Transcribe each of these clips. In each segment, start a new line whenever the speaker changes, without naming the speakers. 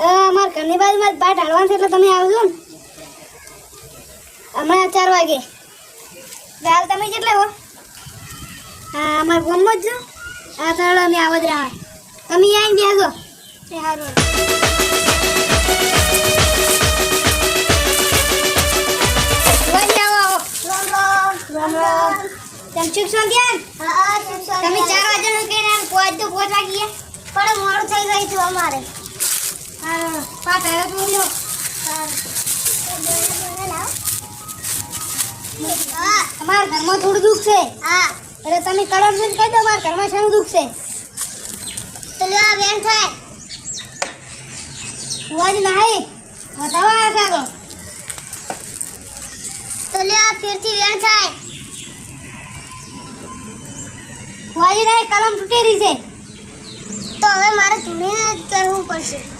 અમારા ઘરની બાજુમાં મારે પાટ હાલવાનું છે એટલે તમે આવજો ને. હમણાં ચાર વાગે. હાલ તમે કેટલે હો? હા અમારા ગામમાં જ હા ચાલો અમે આવો જ રહ્યા તમે આવીને બેસો એ સારું તમે ચૂક છો ત્યાં? તમે ચાર વાગ્યાનું કહીને પહોંચ તો પહોંચવા ગયા પણ મોડું થઈ ગયું છું અમારે. હા પાટ હવે તો લો અમારા ઘરમાં થોડું દુઃખ છે? હા એટલે તમે કલર જોઈને કહી મારા ઘરમાં શાનું દુઃખ છે. તો લે આ બેન થાય. હુઆજ નહીં. બતાવો આ લે આ ફેરથી વેણ થાય. હુઆજી નહીં, કલમ તૂટી રહી છે. તો હવે મારે તમને જ કરવું પડશે.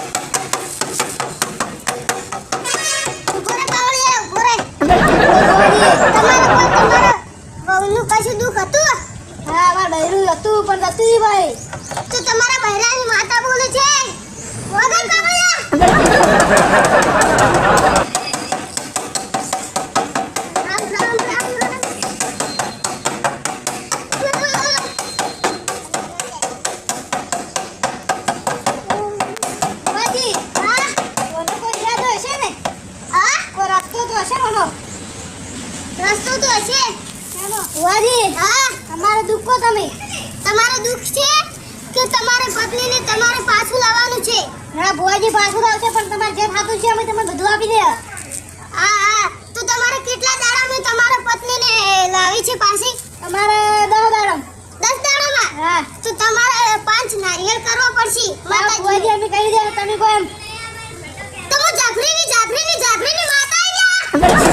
મુડા બોલા કશું દુઃખ હતું? હા મારા બહેરું હતું પણ નથી ભાઈ તો તમારા બૈરાની માતા બોલે છે વગર કાપડ્યા રામ રામ રામ રામ બાજી હા ઓનો કોઈ યાદ હશે ને હા કોઈ રસ્તો તો હશે ઓનો રસ્તો તો હશે વાજી હા. તમારે દુઃખો તમે. તમારે દુઃખ છે કે તમારે પત્નીને તમારે પાછું લાવવાનું છે? ના ભુવાજી પાછું લાવશે પણ તમારે જે થાતું છે અમે તમને બધું આપી દે હા હા. તો તમારે કેટલા દાડામાં તમારે પત્નીને લાવી છે પાછી? તમારે દસ દાડા. દસ દાડામાં? હા. તો તમારે પાંચ નારિયેળ કરવા પડશે માતાજી. ભુવાજી અમે કહી દે તમે કોઈ એમ તમે જાફરીની જાફરીની જાફરીની માતા છે તો આવી રહ્યા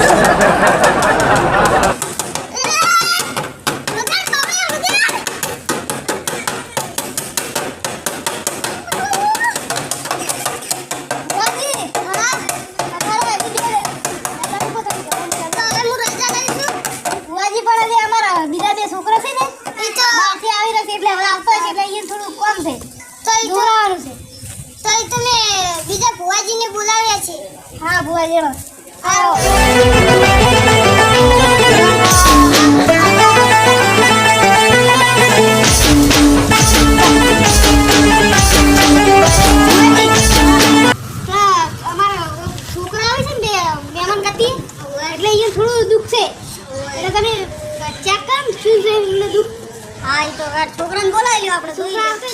બીજા ભુવાજીને. બોલાવ્યા છે હા ભુવાજી આવો બે કરતી એટલે અહીંયા થોડું દુઃખ છે. એટલે તમે ચેક કરો શું છે એમને દુઃખ? હા એ તો છોકરાને બોલાવી લ્યો આપણે છોકરા આવશે